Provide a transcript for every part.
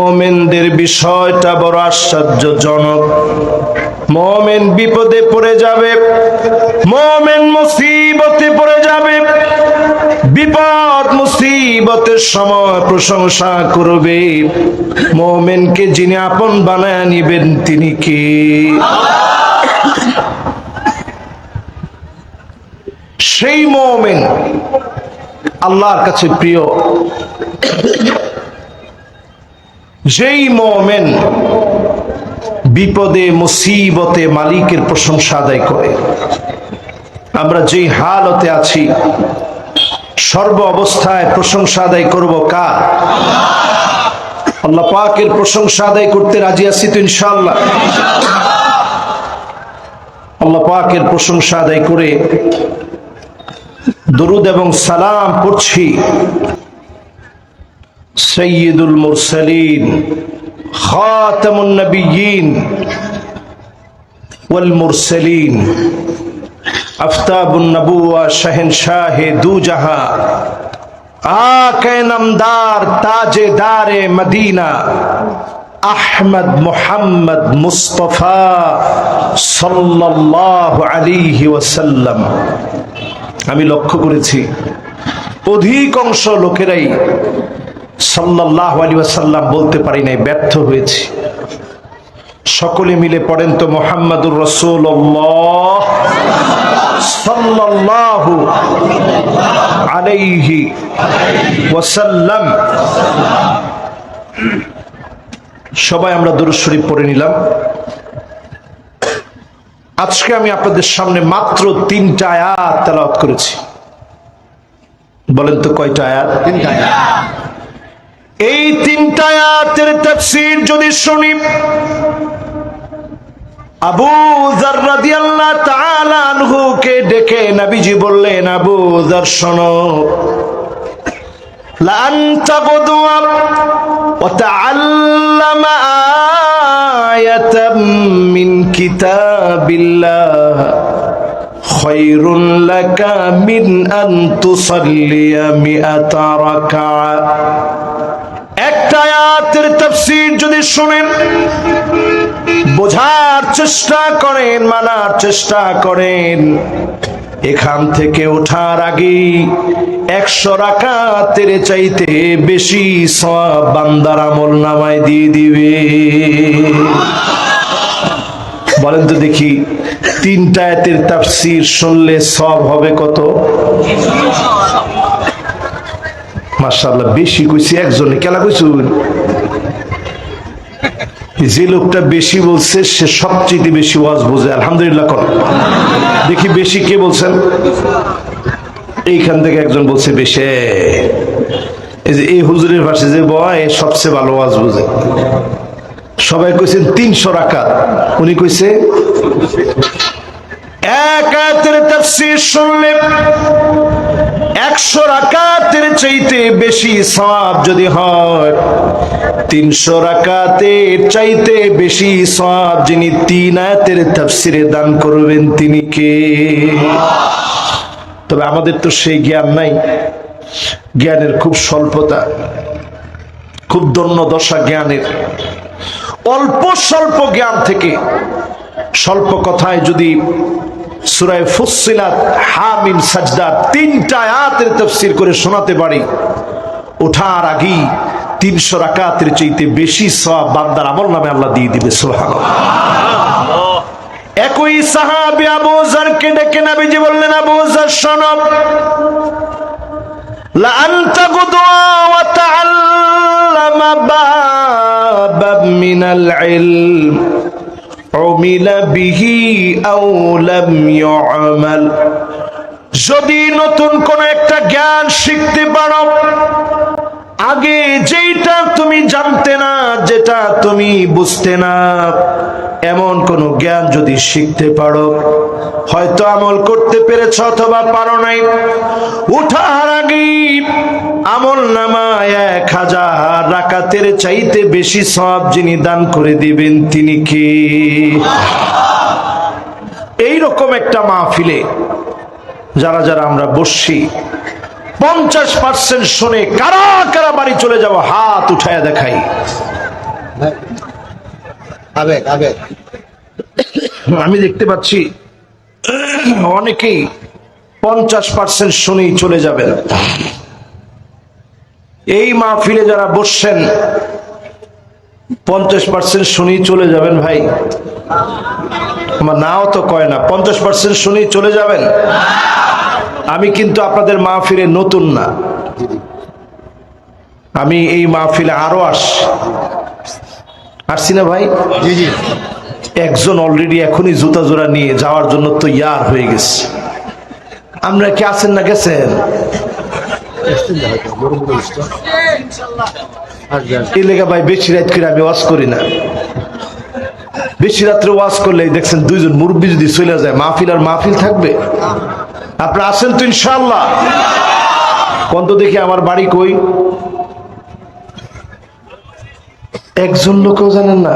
মোমেনদের বিষয়টা বড় আশ্চর্যজনক। মোমেন বিপদে পড়ে যাবে, মোমেন মুসিবতে পড়ে যাবে, বিপদ মুসিবতের সময় প্রশংসা করবে। মোমেনকে যিনি আপন বানায় নিবেন তিনি কে? সেই মোমেন আল্লাহর কাছে প্রিয়। যেই মোমেন বিপদে, মুসিবতে মালিকের প্রশংসা আদায় করে, আমরা যেই হালতে আছি, সর্ব অবস্থায় প্রশংসা আদায় করব কার? আল্লাহ পাকের প্রশংসা আদায় করতে রাজি আছি তো ইনশাআল্লাহ। আল্লাহ পাকের প্রশংসা আদায় করে দরুদ এবং সালাম পড়ছি। سيد المرسلين خاتم النبيين والمرسلين افتاب النبوة شهنشاه دو جہاں آقے نمدار تاج دار مدینہ আহমদ মোহাম্মদ মুস্তফা সাল্লাল্লাহু আলাইহি ওয়াসাল্লাম আমি লক্ষ্য করেছি অধিকাংশ লোকেরাই সাল্লাহ আলী ওয়াসাল্লাম বলতে পারি নাই, ব্যর্থ হয়েছি। সকলে মিলে পড়েন তো মোহাম্মদুর সাল্লাল্লাহু আলাইহি ওয়াসাল্লাম। সবাই আমরা দুরুদ শরীফ পড়ে নিলাম। আজকে আমি আপনাদের সামনে মাত্র তিনটা আয়াত তেলাওয়াত করেছি। বলেন তো কয়টা আয়াত। এই তিনটা আয়াতের তাফসীর যদি শুনি, আবু যার রাদিয়াল্লাহু তাআলা আনহু কে ডেকে নবীজি বললেন, আবু যার, শোনো। লান তাগদুয়া ওয়া তাআল্লামা আয়াতাম মিন কিতাবিল্লাহ। খায়রুন লাকা মিন আন তুসাল্লিয়া মিআতা রাকা'a আয়াতের তাফসীর যদি শুনেন, বোঝার চেষ্টা করেন, মানার চেষ্টা করেন। এখান থেকে ওঠার আগেই একশো রাকাতের চাইতে বেশি সব বান্দার আমল নামায় দিয়ে দিবে। বলেন তো দেখি, তিনটা আয়াতের তাফসীর শুনলে সব হবে কত? মাশাআল্লাহ, বেশি কইছি, একজনে কেলা কইছুন যে লোকটা বেশি বলছে, সে সবচেয়ে বেশি ওয়াজ বোঝে, আলহামদুলিল্লাহ কর। দেখি বেশি কে বলছেন? এইখান থেকে একজন বলছে, বেশি। এই যে, এই হুজুরের পাশে যে বয় সবচেয়ে ভালো ওয়াজ বোঝে। সবাই কইছেন, তিনশো রাকাত। উনি কইছে, এক তাফসীর শুনলে একশো রাকাতের চাইতে বেশি সওয়াব যদি হয়, তিনশো রাকাতের চাইতে বেশি সওয়াব যিনি তিন আয়াতের তাফসিরে দান করবেন তিনি কে? তবে আমাদের তো সেই জ্ঞান নাই। জ্ঞানের খুব স্বল্পতা, খুব দন্য দশা জ্ঞানের। অল্প স্বল্প জ্ঞান থেকে স্বল্প কথায় যদি সুরায় ফুসিলাত হামিম সাজদা তিনটা আয়াতের তফসির করে শোনাতে পারি। ওঠার আগেই তিনশো রাকাতের চাইতে বেশি সব বান্দার আমল নামে আল্লাহ দিয়ে দিবে সোহান একই সাহাবি আবু জারকে ডেকে নাবিজি বললেন, আবু জার সনব লা আনতা গুদওয়া ওয়া তাআল্লামা বাবাব মিনাল ইলম। عمل به أو لم يعمل যদি নতুন কোন একটা জ্ঞান শিখতে পারো আগে যেটা তুমি জানতে না যেটা তুমি বুঝতে না এমন কোন জ্ঞান যদি শিখতে পারো, হয়তো আমল করতে পেরেছ অথবা পারো নাই। উঠার আগে আমল নামায় এক হাজার রাকাতের চাইতে বেশি সব যিনি দান করে দিবেন তিনি কি? এইরকম একটা মাহফিলে যারা যারা আমরা বসছি, পঞ্চাশ পার্সেন্ট শুনে কারা কারা বাড়ি চলে যাব, হাত উঠায় দেখাই। আবেগ আবেগ। আমি দেখতে পাচ্ছি, অনেকেই পঞ্চাশ পার্সেন্ট শুনেই চলে যাবেন। এই মাহফিলে যারা বসছেন, পঞ্চাশ পার্সেন্ট শুনেই চলে যাবেন ভাই। আমার নাও তো কয় না, পঞ্চাশ পার্সেন্ট শুনেই চলে যাবেন? আমি কিন্তু আপনাদের মাহফিলে নতুন না। আমি এই মাহফিলে আরও আস আসছি না ভাই? জি জি। একজন অলরেডি এখনই জুতা জোড়া নিয়ে যাওয়ার জন্য তো ইয়ার হয়ে গেছে। আমরা কি আছেন না গেছেন? এই লেখা ভাই বেশি রাত করে আমি ওয়াজ করি না। বেশি রাত্রে ওয়াজ করলে দেখছেন দুইজন মুরব্বী যদি চলে যায় মাহফিল আর মাহফিল থাকবে? আপনারা আছেন তো ইনশাল্লাহ। কন্ত দেখি আমার বাড়ি কই? একজন লোকও জানেন না।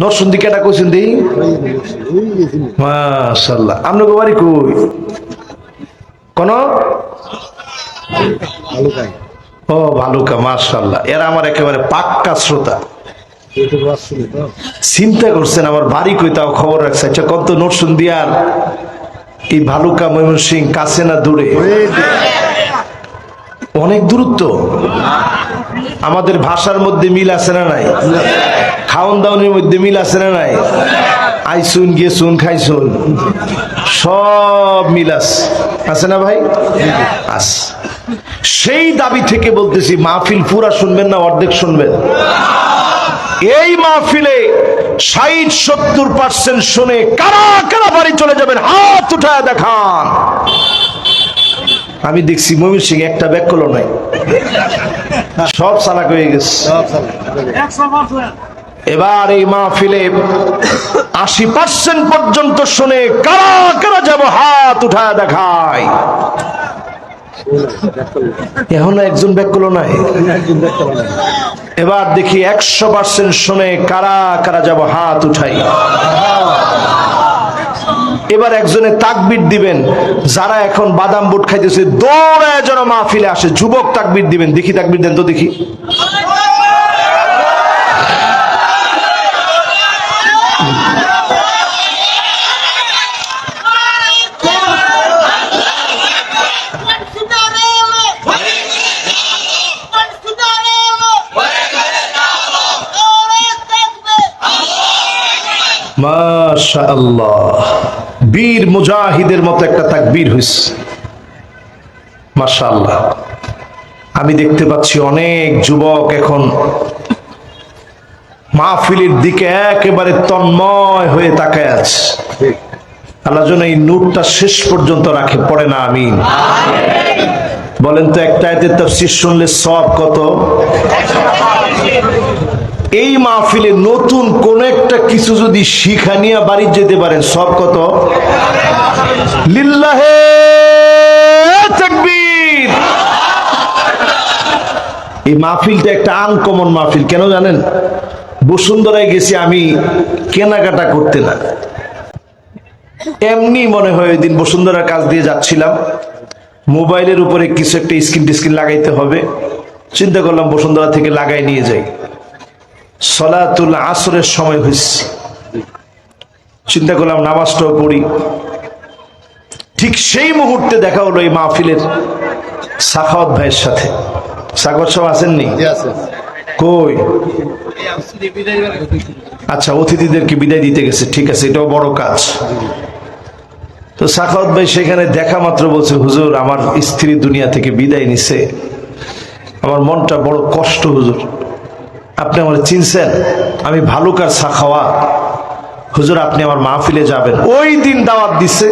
নরসুন্দি কেটা কইছেন দি মাশাল্লাহ আপনাকে বাড়ি কই? কোন? ও ভালুকা মাশাল্লাহ এরা আমার একেবারে পাক্কা শ্রোতা। চিন্তা করছেন আমার বাড়ি কই তাও খবর রাখছে। আচ্ছা কত নরসুন্দি আর এই ভালুকা ময়মনসিং কাছে না দূরে? অনেক দূরত্ব। আমাদের ভাষার মধ্যে মিল আছে না নাই? খাওন দাওনের মধ্যে মিল আছে না নাই? আইসুন গেছুন খাইছুন সব মিল আছে। না ভাই? আস সেই দাবি থেকে বলতেছি, মাহফিল পুরা শুনবেন না, অর্ধেক শুনবেন। এই মাহফিলে ষাট, সত্তর পার্সেন্ট শুনে কারা কারা বাড়ি চলে যাবেন? হাত উঠায় দেখান। আমি দেখছি ময়ূর সিং একটা ব্যাক করল নাই। সব চালাক হয়ে গেছে। এবার এই মাহফিলে আশি পার্সেন্ট পর্যন্ত শুনে কারা কারা যাব হাত উঠায় দেখায়। এখন একজন ব্যাক করল নাই। এবার দেখি একশো পার্সেন্ট শুনে কারা কারা যাব হাত উঠাই এবার একজনে তাকবির দিবেন, যারা এখন বাদাম বুট খাইতেছে, দৌড়ায় যেন মাহফিলে আসে। যুবক তাকবির দিবেন, দেখি তাকবির দেন তো দেখি। মাশাআল্লাহ। বীর মুজাহিদের মতো একটা তাকবীর হইছে। মাশাআল্লাহ। আমি দেখতে পাচ্ছি অনেক যুবক এখন মাহফিলের দিকে একেবারে তন্ময় হয়ে তাকায় আছে। আল্লাহ যেন এই নূরটা শেষ পর্যন্ত রাখে, পড়ে না আমি বলেন তো, একটা শুনলে সব কত? এই মাহফিলে নতুন কোন একটা কিছু যদি শিখা নিয়ে বাড়ি যেতে পারেন, সব কত? এই মাহফিলটা একটা আনকমন মাহফিল, কেন জানেন? বসুন্ধরায় গেছি আমি, কেনাকাটা করতে না। এমনি মনে হয় ওই দিন বসুন্ধরার কাজ দিয়ে যাচ্ছিলাম। মোবাইলের উপরে কিছু একটা স্ক্রিন টিস্ক্রিন লাগাইতে হবে। চিন্তা করলাম বসুন্ধরা থেকে লাগাই নিয়ে যাই। সলাতুল আসরের সময় হয়েছে। চিন্তা করলাম নামাজটাও পড়ি। ঠিক সেই মুহূর্তে দেখা হলো এই মাহফিলের সাখাওয়াত ভাইয়ের সাথে। সাখাওয়াত সব আসেননি? কই? আচ্ছা অতিথিদেরকে বিদায় দিতে গেছে। ঠিক আছে এটাও বড় কাজ। তো সাখাওয়াত ভাই সেখানে দেখা মাত্র বলছে হুজুর আমার স্ত্রী দুনিয়া থেকে বিদায় নিছে। আমার মনটা বড় কষ্ট হুজুর। আপনি আমার চিনছেন আমি ভালুকার সাখাওয়া হুজুর আপনি আমার মাহফিলে যাবেন। ওই দিন দাওয়াত দিছে।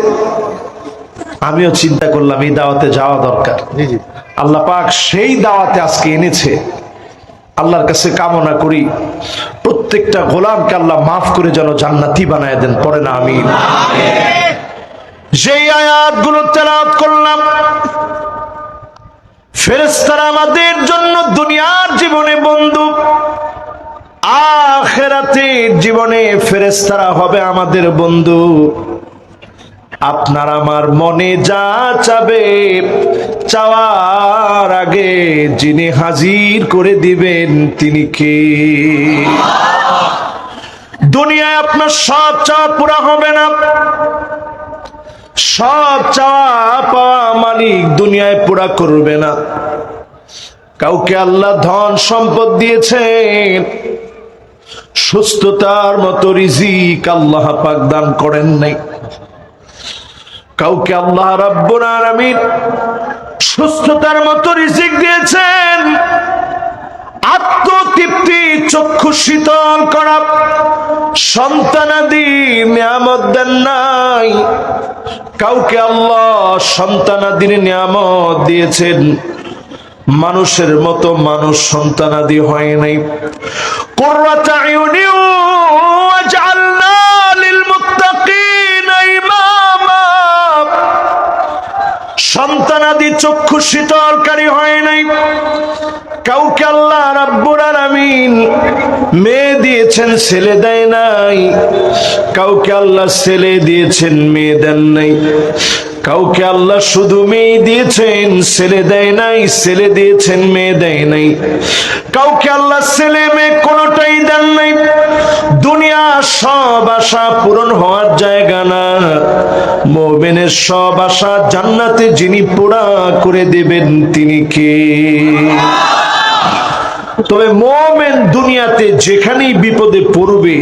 আমিও চিন্তা করলাম এই দাওয়াতে যাওয়া দরকার। আল্লাহ পাক সেই দাওয়াতে আজকে এনেছে। আল্লাহর কাছে কামনা করি প্রত্যেকটা গোলামকে আল্লাহ মাফ করে যেন জান্নাতি বানায় দেন। পরে না আমি যেই আয়াতগুলো তেলাওয়াত করলাম ফেরেশতারা আমাদের জন্য দুনিয়ার জীবনে বন্ধু। আখেরাতের জীবনে ফেরেশতারা হবে আমাদের বন্ধু। আপনার আমার মনে যা চাবে, চাওয়ার আগে যিনি হাজির করে দিবেন তিনি কে? দুনিয়ায় আপনার সব চাওয়া পুরা হবে না। সব চাওয়া পাওয়া মালিক দুনিয়ায় পুরা করবে না। কাউকে আল্লাহ ধন সম্পদ দিয়েছেন, সুস্থতার মতো রিজিক আল্লাহ পাক দান করেন নাই। কাউকে আল্লাহ রাব্বুল আলামিন সুস্থতার মতো রিজিক দিয়েছেন আত্মতৃপ্তি, চক্ষু শীতল করা। সন্তানাদি নিয়ামত দেন নাই। কাউকে আল্লাহ সন্তানাদি নিয়ামত দিয়েছেন। মানুষের মতো মানুষ সন্তানাদি হয় নাই। কোরআতা ইউনিউ সন্তানাদি চক্ষু শীতলকারী হয় নাই। কাউকে আল্লাহ রাব্বুল আলামিন মেয়ে দিয়েছেন, ছেলে দেয় নাই। কাউকে আল্লাহ ছেলে দিয়েছেন, মেয়ে দেন নাই। কাউকে আল্লাহ শুধু মেয়ে দিয়েছেন, ছেলে দেয় নাই, ছেলে দিয়েছেন, মেয়ে দেয় নাই। কাউকে আল্লাহ ছেলে মেয়ে কোনোটাই দেন নাই। দুনিয়া সব আশা পূরণ হওয়ার জায়গা না। মোমেনের সব আশা জান্নাতে যিনি পুরা করে দেবেন, তিনি কে? তবে মোমেন দুনিয়াতে যেখানেই বিপদে পড়বে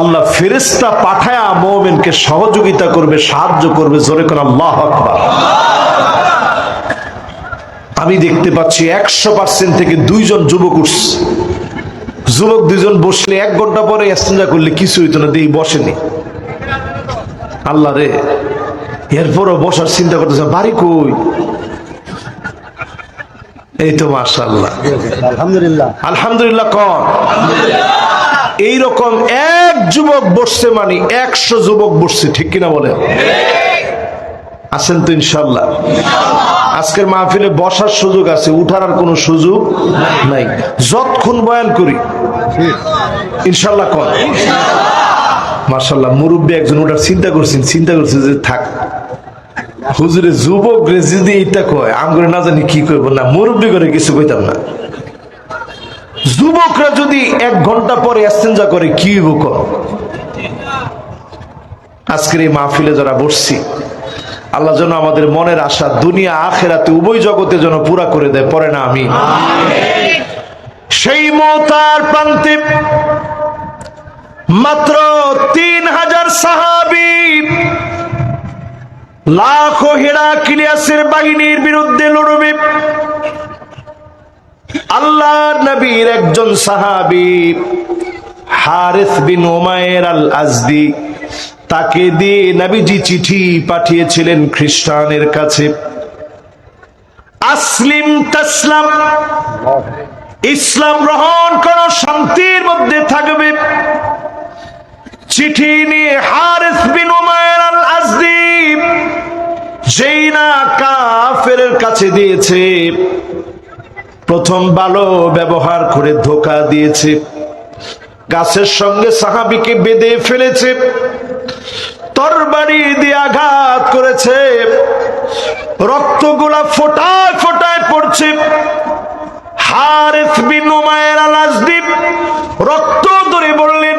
আল্লাহ ফেরেস্তা পাঠায়া মোমেনকে সহযোগিতা করবে সাহায্য করবে জোরে করে আল্লাহ আকবার। আমি দেখতে পাচ্ছি একশো পার্সেন্ট থেকে দুইজন যুবক উঠছে। যুবক দুইজন বসলে এক ঘণ্টা পরে এস্তেঞ্জা করলে কিছু হইতো না দেখি বসেনি। আল্লাহ রে এরপরও বসার চিন্তা করতেছে বাড়ি কই? এই তো মাশাল্লাহ আলহামদুলিল্লাহ। আলহামদুলিল্লাহ কন এইরকম এক যুবক বসছে মানে একশো যুবক বসছে, ঠিক কিনা বলে আছেন তো ইনশাল্লাহ। আজকের মাহফিলে বসার সুযোগ আছে, উঠার আর কোনো সুযোগ নাই। যতক্ষণ বয়ান করি, ইনশাল্লাহ কন মার্শাল্লাহ মুরব্বী একজন ওটার চিন্তা করছেন, চিন্তা করছে যে থাক। হুজুরে যুবক যদি এইটা কয় আম করে না জানি কি করব না, মুরব্বী করে কিছু কইতাম না। যুবকরা যদি এক ঘণ্টা পরে এস্তেঞ্জা করে, কি হইব আজকের এই মাহফিলে যারা বসছি, আল্লাহ যেন আমাদের মনের আশা দুনিয়া, আখেরাতে, উভয় জগতে যেন পুরা করে দেয় পরে না আমি। সেই মতার প্রান্তে মাত্র তিন হাজার সাহাবি লাখো হেরা কিলিয়াসের বাহিনীর বিরুদ্ধে লড়বে। আল্লাহ নবীর একজন সাহাবি হারিস বিন ওমায়ের আল আজদি তাকে দিয়ে নবীজি চিঠি পাঠিয়েছিলেন খ্রিস্টানের কাছে। আসলিম তাসলাম, ইসলাম গ্রহণ করো শান্তির মধ্যে থাকবে। চিঠি নিয়ে হারিস বিন উমায়ের আল আজদি যেই না কাফের কাছে দিয়েছে। প্রথম ভালো ব্যবহার করে ধোকা দিয়েছে। গাছের সঙ্গে সাহাবিকে বেঁধে ফেলেছে। তরবারি দিয়ে আঘাত করেছে। রক্তগুলা ফোটায় ফোটায় পড়ছে। রক্ত বললেন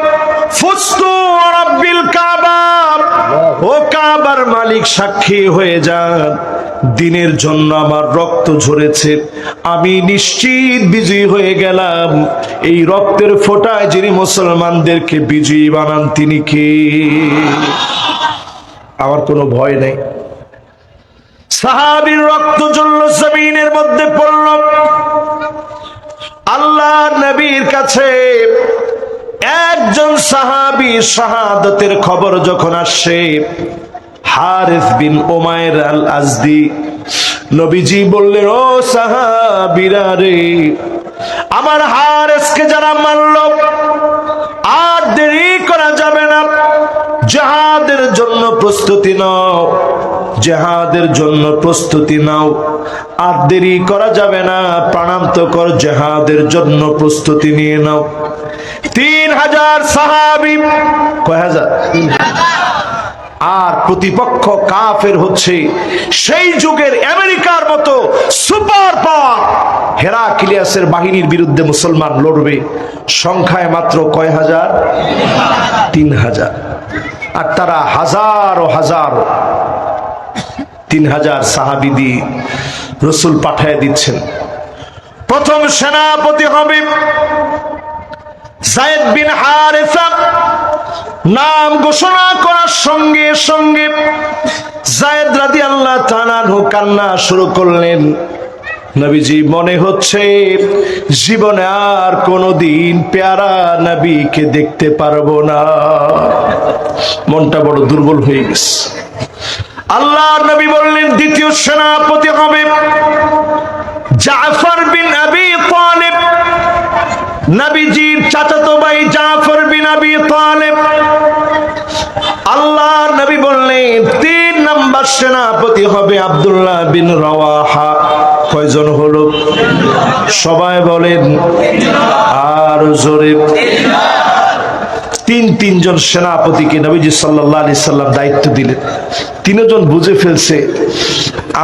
ও কাবার মালিক সাক্ষী হয়ে যান। দিনের জন্য আমার রক্ত ঝরেছে। আমি নিশ্চিত বিজয়ী হয়ে গেলাম। এই রক্তের ফোটায় যিনি মুসলমানদেরকে বিজয়ী বানান, তিনি কে? আমার কোনো ভয় নেই। সাহাবীর রক্ত জ্বলল জমিনের মধ্যে পড়ল। আল্লাহ নবীর কাছে একজন সাহাবী শাহাদতের খবর যখন আসছে হারিস বিন ওমায়ের আল আজদি নবীজি বললেন, ও সাহাবীরা রে, আমার হারেসকে যারা মারল আর দেরি করা যাবে না। জাহাদের জন্য প্রস্তুতি নাও, জেহাদের জন্য প্রস্তুতি নাও। আর দেরি করা যাবে না প্রাণান্তকর জেহাদের জন্য প্রস্তুতি নিয়ে নাও। তিন হাজার সাহাবি, কয় হাজার। আর প্রতিপক্ষ কাফের হচ্ছে সেই যুগের আমেরিকার মতো সুপার পাওয়ার। হেরাকিলিয়াসের বাহিনীর বিরুদ্ধে মুসলমান লড়বে, সংখ্যায় মাত্র কয় হাজার? তিন হাজার। আর তারা হাজার ও হাজার, তিন হাজার সাহাবি দিয়ে রসুল পাঠায় দিচ্ছেন। প্রথম সেনাপতি হবে নাম ঘোষণা করার সঙ্গে সঙ্গে জায়েদ রাদি আল্লাহ তানানহু কান্না শুরু করলেন। নবীজি, মনে হচ্ছে জীবনে আর কোনোদিন পেয়ারা নবীকে দেখতে পারব না। মনটা বড় দুর্বল হয়ে গেছে। আল্লাহ নবী বললেন, দ্বিতীয় সেনাপতি হবে জাফর নবীজির চাচাতো ভাই জাফর বিন আবি তালিব। আল্লাহর নবী বললেন, তিন নাম্বার সেনাপতি হবে আব্দুল্লাহ বিন রওয়াহা। কয়জন হলো? সবাই বলেন, আর জোরে। তিন তিনজন সেনাপতিকে নবীজি সাল্লাহ আলি সাল্লাম দায়িত্ব দিলেন। তিনজন বুঝে ফেলছে,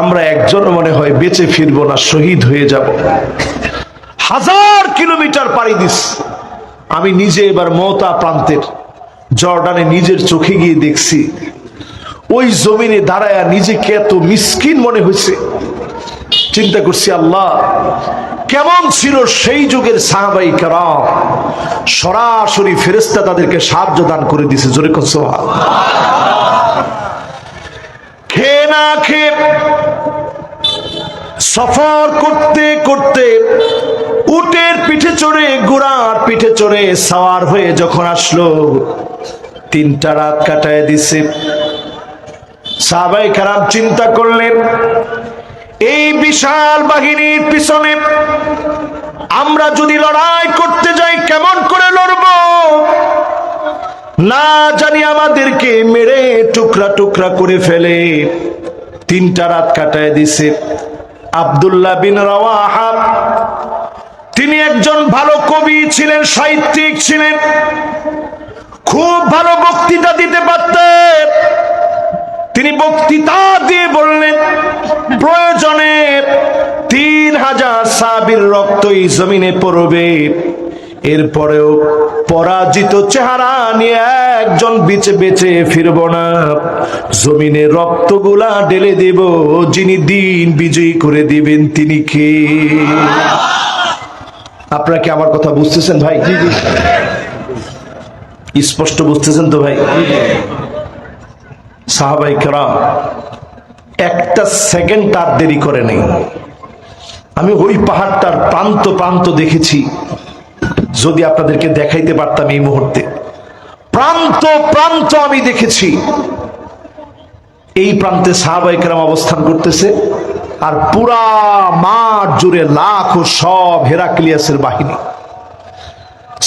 আমরা একজন মনে হয় বেঁচে ফিরবো না, শহীদ হয়ে যাব। হাজার কিলোমিটার পাড়ি দিস। আমি নিজে এবার মমতা প্রান্তের, জর্ডানে নিজের চোখে গিয়ে দেখছি। ওই জমিনে দাঁড়ায় নিজেকে এত মিসকিন মনে হয়েছে। চিন্তা করছি, আল্লাহ, কেমন ছিল সেই যুগের সাহাবাই সরাসরি ফেরেস্তা তাদেরকে সাহায্য দান করে দিছে, জোরে খেয়ে না খেয়ে সফর করতে করতে উটের পিঠে চড়ে, গোড়ার পিঠে চড়ে সাওয়ার হয়ে যখন আসলো, তিনটা রাত কাটায় দিছে। সাহাবাই খারাপ চিন্তা করলেন, এই বিশাল বাহিনীর পিছনে আমরা যদি লড়াই করতে যাই, কেমন করে লড়ব? না জানি আমাদেরকে মেরে টুকরা টুকরা করে ফেলে। তিনটা রাত কাটায় দিছে। আব্দুল্লাহ বিন রাওয়াহা তিনি একজন ভালো কবি ছিলেন, সাহিত্যিক ছিলেন। খুব ভালো বক্তৃতা দিতে পারতেন। তিনি বক্তৃতা দিয়ে বললেন, প্রয়োজনে তিন হাজার সাবির রক্ত এই জমিনে পড়বে। এরপরেও পরাজিত চেহারা নিয়ে একজন বেঁচে বেঁচে ফিরব না। জমিনে রক্তগুলা ঢেলে দেব, যিনি দিন বিজয়ী করে দিবেন তিনি কে? আপনারা কি আমার কথা বুঝতেছেন ভাই? স্পষ্ট বুঝতেছেন তো ভাই? সাহাবাই কেরাম একটা সেকেন্ড তার দেরি করে নেই। আমি ওই পাহাড়টার প্রান্ত প্রান্ত দেখেছি। যদি আপনাদেরকে দেখাইতে পারতাম এই মুহূর্তে। প্রান্ত প্রান্ত আমি দেখেছি। এই প্রান্তে সাহাবাই কেরাম অবস্থান করতেছে। আর পুরা মাঠ জুড়ে লাখ সব হেরাক্লিয়াসের বাহিনী।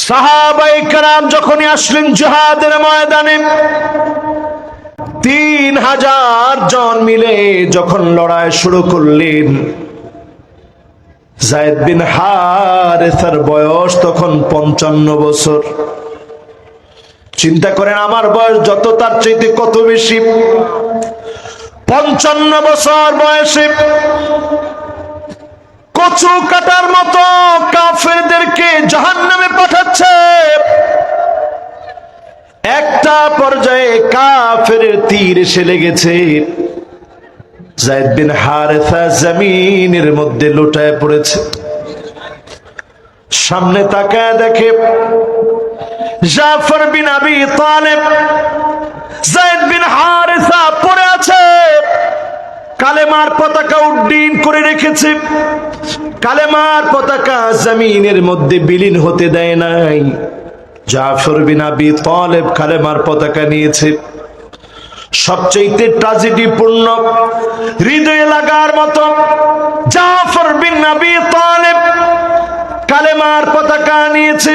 সাহাবাই কারাম যখনই আসলেন জহাদের ময়দানে, তিন হাজার জন মিলে যখন লড়াই শুরু করলেন, জায়দ বিন হারেসার বয়স তখন পঞ্চান্ন বছর। চিন্তা করেন, আমার বয়স যত, তার চাইতে কত বেশি? পঞ্চান্ন বছর বয়সে কচু কাটার মতো কাফেরদেরকে জাহান নামে পাঠাচ্ছে। একটা পর্যায়ে কাফের তীর এসে লেগেছে। জায়দ হারেসা জমিনের মধ্যে লুটায় পড়েছে। সামনে তাকায় দেখে জাফর বিন আবি তালেব কালেমার পতাকা উড্ডীন করে রেখেছে। কালেমার পতাকা জমিনের মধ্যে বিলীন হতে দেয় নাই। জাফর বিন তালেব কালেমার পতাকা নিয়েছে। সবচেয়ে ট্রাজেডি পূর্ণ হৃদয়ে লাগার মতো জাফর বিন তালেব কালেমার পতাকা নিয়েছে।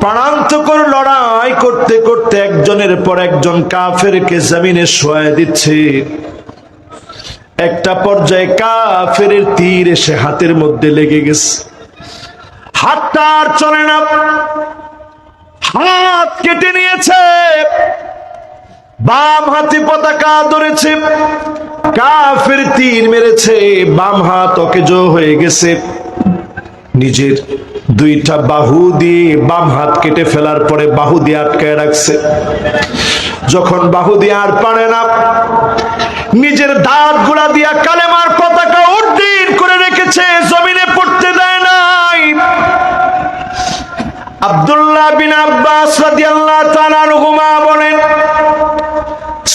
প্রাণান্তকর লড়াই করতে করতে একজনের পর একজন কাফেরকে জমিনে শোয়া দিচ্ছে। একটা পর্যায়ে কাফের তীর এসে হাতের মধ্যে লেগে গেছে। হাতটা আর চলে না। হাত কেটে নিয়েছে। বাম হাতে পতাকা ধরেছে। কাফের তীর মেরেছে। বাম হাত অকেজ হয়ে গেছে। নিজের দুইটা বাহু দিয়ে বাম হাত কেটে ফেলার পরে বাহু দিয়ে আটকায় রাখছে। যখন বাহু দিয়ে আর পারে না, নিজের দাঁতগুলা দিয়া কালেমার পতাকা উড্ডীন করে রেখেছে, জমিনে পড়তে দেয় নাই। আব্দুল্লাহ বিন আব্বাস রাদিয়াল্লাহু তাআলা আনহুমা বলেন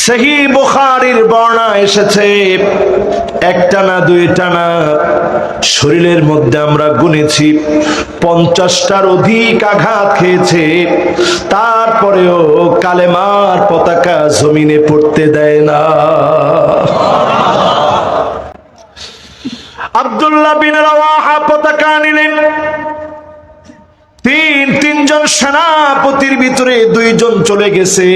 সহি বুখারীর বর্ণা এসেছে একটা না দুইটা না, শরীরের মধ্যে আমরা গুনেছি, পঞ্চাশটার অধিক আঘাত খেয়েছে, তারপরেও কালেমার পতাকা জমিনে পড়তে দেয় না। আব্দুল্লাহ বিন রাওয়াহা পতাকা নিলেন তিন, তিনজন সেনাপতির ভিতরে দুইজন চলে গেছে।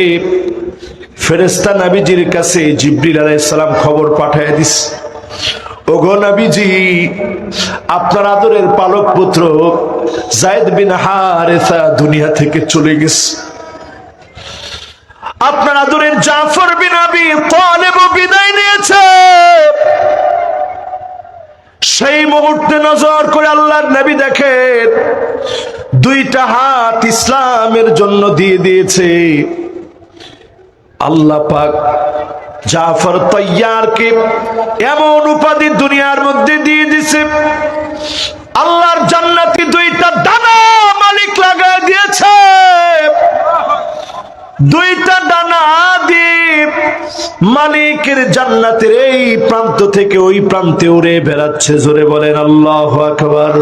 ফেরেস্তা নাবিজির কাছে জিব্রিল আলাইসালাম খবর পাঠায় দিস আপনার আদরের জাফর বিদায় নিয়েছে। সেই মুহূর্তে নজর করে আল্লাহর নবী দেখেন, দুইটা হাত ইসলামের জন্য দিয়ে দিয়েছে। আল্লাহ পাক জাফর তৈয়ারকে এমন উপাধি দুনিয়ার মধ্যে দিয়ে দিছে। আল্লাহর জান্নাতি দুইটা দানা মালিক লাগায় দিয়েছে। দুইটা ডানা দ্বীপ মালিকের জান্নাতের এই প্রান্ত থেকে ওই প্রান্তে উড়ে বেড়াচ্ছে। জোরে বলেন, আল্লাহ আকবার।